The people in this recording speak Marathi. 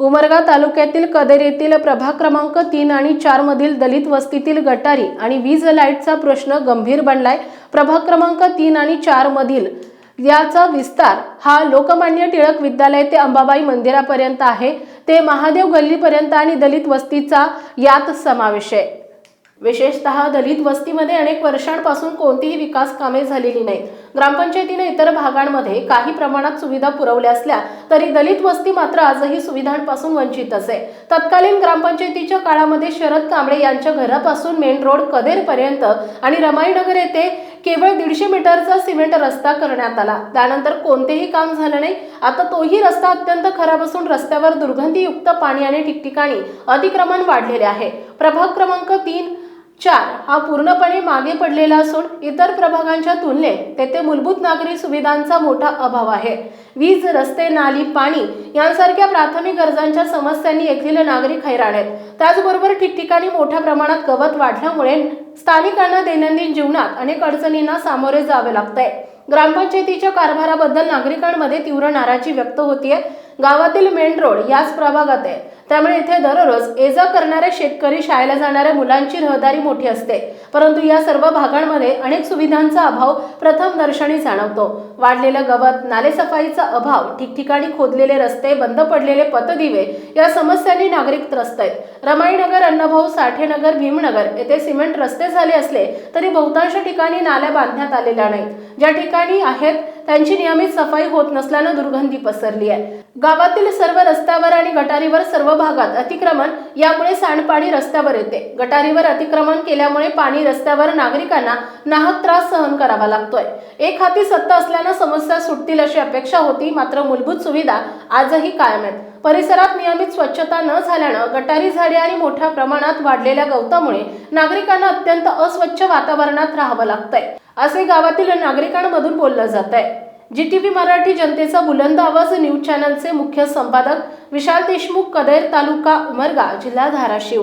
उमरगा तालुक्यातील कदेर येथील प्रभाग क्रमांक तीन आणि चार मधील दलित वस्तीतील गटारी आणि वीज लाईटचा प्रश्न गंभीर बनलाय. प्रभाग क्रमांक तीन आणि चार मधील याचा विस्तार हा लोकमान्य टिळक विद्यालय ते अंबाबाई मंदिरापर्यंत आहे. ते महादेव गल्लीपर्यंत आणि दलित वस्तीचा यात समावेश आहे. विशेषतः दलित वस्तीमध्ये अनेक वर्षांपासून कोणतीही विकास कामे झालेली नाहीत. ग्रामपंचायतीने इतर भागांमध्ये काही प्रमाणात सुविधा पुरवल्या असल्या तरी दलित वस्ती मात्र आजही सुविधांपासून वंचित असे तत्कालीन ग्रामपंचायतीच्या काळामध्ये शरद कांबळे यांच्या घरापासून मेन रोड कदेरपर्यंत आणि रमाईनगर येथे केवळ दीडशे मीटरचा सिमेंट रस्ता करण्यात आला. त्यानंतर कोणतेही काम झालं नाही. आता तोही रस्ता अत्यंत खराब असून रस्त्यावर दुर्गंधीयुक्त पाणी आणि ठिकठिकाणी अतिक्रमण वाढलेले आहे. प्रभाग क्रमांक तीन चार हा पूर्णपणे मागे पडलेला असून इतर प्रभागांच्या तुलनेत तेथे मूलभूत नागरी सुविधांचा मोठा अभाव आहे. वीज रस्ते नाली पाणी यांसारख्या प्राथमिक गरजांच्या समस्यांनी येथील नागरिक हैराण आहेत. त्याचबरोबर ठिकठिकाणी मोठ्या प्रमाणात गवत वाढल्यामुळे स्थानिकांना दैनंदिन जीवनात अनेक अडचणींना सामोरे जावे लागतंय ग्रामपंचायतीच्या कारभाराबद्दल नागरिकांमध्ये तीव्र नाराजी व्यक्त होतीये. गावातील मेन रोड याच प्रभागात आहे. त्यामुळे इथे दररोज ये जा करणारे शेतकरी शाळेला जाणाऱ्या मुलांची रहदारी मोठी असते. परंतु या सर्व भागांमध्ये अनेक सुविधांचा अभाव प्रथम दर्शनी जाणवतो. वाढलेलं गवत नालेसफाईचा अभाव ठिकठिकाणी खोदलेले रस्ते बंद पडलेले पतदिवे या समस्यांनी नागरिक त्रस्त आहेत. रमाईनगर अण्णाभाऊ साठेनगर भीमनगर येथे सिमेंट रस्ते झाले असले तरी बहुतांश ठिकाणी नाल्या बांधण्यात आलेल्या नाहीत. ज्या ठिकाणी आहेत त्यांची नियमित सफाई होत नसल्यानं दुर्गंधी पसरली आहे. गावातील सर्व रस्त्यावर आणि गटारीवर सर्व भागात अतिक्रमण यामुळे सांडपाणी रस्त्यावर येते. गटारीवर अतिक्रमण केल्यामुळे पाणी रस्त्यावर नागरिकांना नाहक त्रास सहन करावा लागतोय. एक हाती सत्ता असल्यानं समस्या सुटतील अशी अपेक्षा होती मात्र मूलभूत सुविधा आजही कायम आहेत. परिसरात नियमित स्वच्छता न झाल्यानं गटारी झाडे आणि मोठ्या प्रमाणात वाढलेल्या गवतामुळे नागरिकांना अत्यंत अस्वच्छ वातावरणात राहावं लागतंय. असे गावातील नागरिकांमधून बोललं जात आहे जी टी व्ही मराठी जनतेचा बुलंद आवाज न्यूज चॅनलचे मुख्य संपादक विशाल देशमुख कदैर तालुका उमरगा जिल्हा धाराशिव.